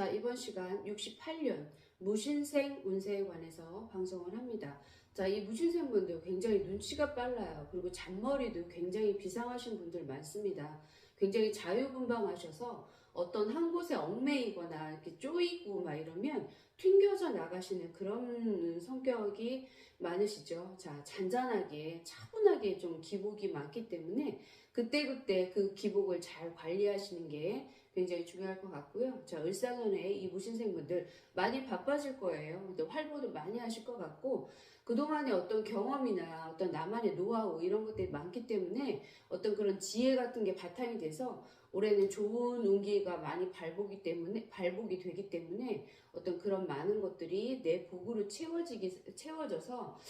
자, 이번 시간 68년 무신생 운세에 관해서 방송을 합니다. 자, 이 무신생 분들 굉장히 눈치가 빨라요. 그리고 잔머리도 굉장히 비상하신 분들 많습니다. 굉장히 자유분방하셔서 어떤 한 곳에 얽매이거나 이렇게 쪼이고 막 이러면 튕겨져 나가시는 그런 성격이 많으시죠. 자, 잔잔하게, 차분하게 좀 기복이 많기 때문에 그때그때 그 기복을 잘 관리하시는 게 굉장히 중요할 것 같고요. 자, 을사년에 이 무신생분들 많이 바빠질 거예요. 근데 활보도 많이 하실 것 같고, 그동안의 어떤 경험이나 어떤 나만의 노하우 이런 것들이 많기 때문에 어떤 그런 지혜 같은 게 바탕이 돼서 올해는 좋은 운기가 많이 발복이 때문에, 발복이 되기 때문에 어떤 그런 많은 것들이 내 복으로 채워지기, 채워져서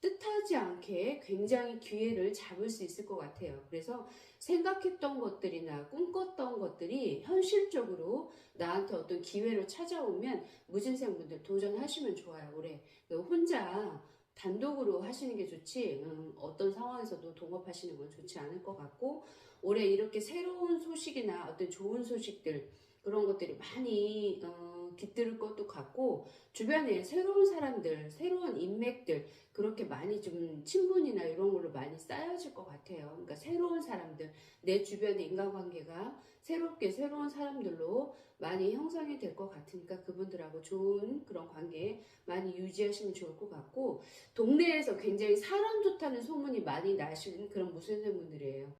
뜻하지 않게 굉장히 기회를 잡을 수 있을 것 같아요. 그래서 생각했던 것들이나 꿈꿨던 것들이 현실적으로 나한테 어떤 기회로 찾아오면 무진생 분들 도전하시면 좋아요. 올해 혼자 단독으로 하시는 게 좋지 음, 어떤 상황에서도 동업하시는 건 좋지 않을 것 같고 올해 이렇게 새로운 소식이나 어떤 좋은 소식들 그런 것들이 많이 어, 깃들 것도 같고 주변에 새로운 사람들, 새로운 인맥들 그렇게 많이 좀 친분이나 이런 걸로 많이 쌓여질 것 같아요. 그러니까 새로운 사람들, 내 주변의 인간관계가 새롭게 새로운 사람들로 많이 형성이 될 것 같으니까 그분들하고 좋은 그런 관계 많이 유지하시면 좋을 것 같고 동네에서 굉장히 사람 좋다는 소문이 많이 나시는 그런 무술생분들이에요.